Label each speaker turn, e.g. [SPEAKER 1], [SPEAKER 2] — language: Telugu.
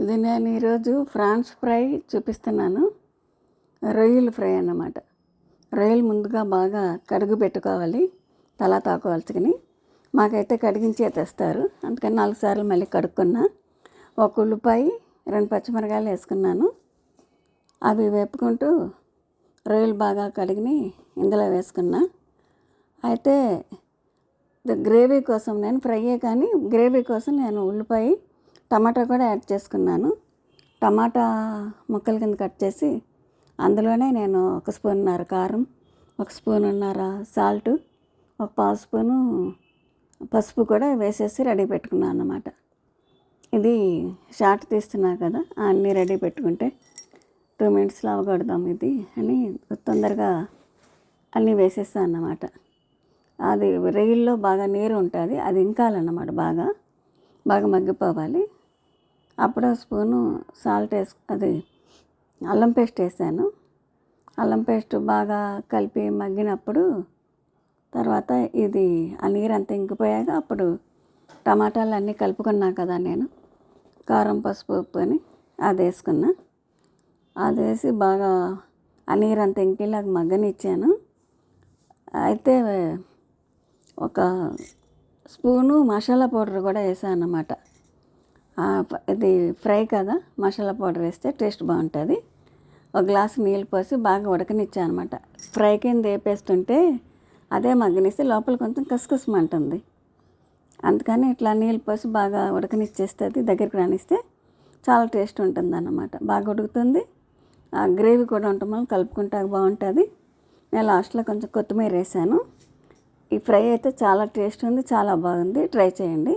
[SPEAKER 1] ఇది నేను ఈరోజు ఫ్రాన్స్ ఫ్రై చూపిస్తున్నాను. రొయ్యలు ఫ్రై అన్నమాట. రొయ్యలు ముందుగా బాగా కడుగు పెట్టుకోవాలి తలా తాకోవాల్చుకుని మాకైతే కడిగించే తెస్తారు. అందుకని నాలుగు సార్లు మళ్ళీ కడుక్కున్నా. ఒక ఉల్లిపాయ రెండు పచ్చిమిరకాయలు వేసుకున్నాను. అవి వేపుకుంటూ రొయ్యలు బాగా కడిగిని ఇందులో వేసుకున్నా. అయితే గ్రేవీ కోసం నేను ఫ్రైయే కానీ గ్రేవీ కోసం నేను ఉల్లిపాయ టమాటా కూడా యాడ్ చేసుకున్నాను. టమాటా ముక్కల కింద కట్ చేసి అందులోనే నేను ఒక స్పూన్నర కారం ఒక స్పూన్నర సాల్ట్ ఒక పావు స్పూను పసుపు కూడా వేసేసి రెడీ పెట్టుకున్నాను అన్నమాట. ఇది షార్ట్ తీస్తున్నా కదా అన్నీ రెడీ పెట్టుకుంటే టూ మినిట్స్లో అవగొడదాం ఇది అని తొందరగా అన్నీ వేసేస్తాను అన్నమాట. అది రొయ్యల్లో బాగా నీరు ఉంటుంది అది ఇంకాలన్నమాట బాగా. బాగా మగ్గిపోవాలి. అప్పుడు స్పూను సాల్ట్ వేసు అది అల్లం పేస్ట్ వేసాను. అల్లం పేస్ట్ బాగా కలిపి మగ్గినప్పుడు తర్వాత ఇది ఆ నీరు అంతా ఇంకిపోయాక అప్పుడు టమాటాలు అన్నీ కలుపుకున్నా కదా నేను. కారం పసుపు ఉప్పు అని అది వేసుకున్నా. అది వేసి బాగా ఆ నీరు అంతా ఇంకేలాగా మగ్గనిచ్చాను. అయితే ఒక స్పూను మసాలా పౌడర్ కూడా వేసాను అన్నమాట ఇది ఫ్రై కదా మసాలా పౌడర్ వేస్తే టేస్ట్ బాగుంటుంది. ఒక గ్లాస్ నీళ్ళు పోసి బాగా ఉడకనిచ్చాను అనమాట. ఫ్రై కింద వేపేస్తుంటే అదే మగ్గనిస్తే లోపల కొంచెం కసకసమంటుంది. అందుకని ఇట్లా నీళ్ళు పోసి బాగా ఉడకనిచ్చేస్తుంది దగ్గరికి రానిస్తే చాలా టేస్ట్ ఉంటుంది అన్నమాట బాగా ఉడుకుతుంది. ఆ గ్రేవీ కూడా ఉండటం వల్ల కలుపుకుంటే బాగుంటుంది. నేను లాస్ట్లో కొంచెం కొత్తిమీర వేసాను. ఈ ఫ్రై అయితే చాలా టేస్ట్ ఉంది చాలా బాగుంది. ట్రై చేయండి.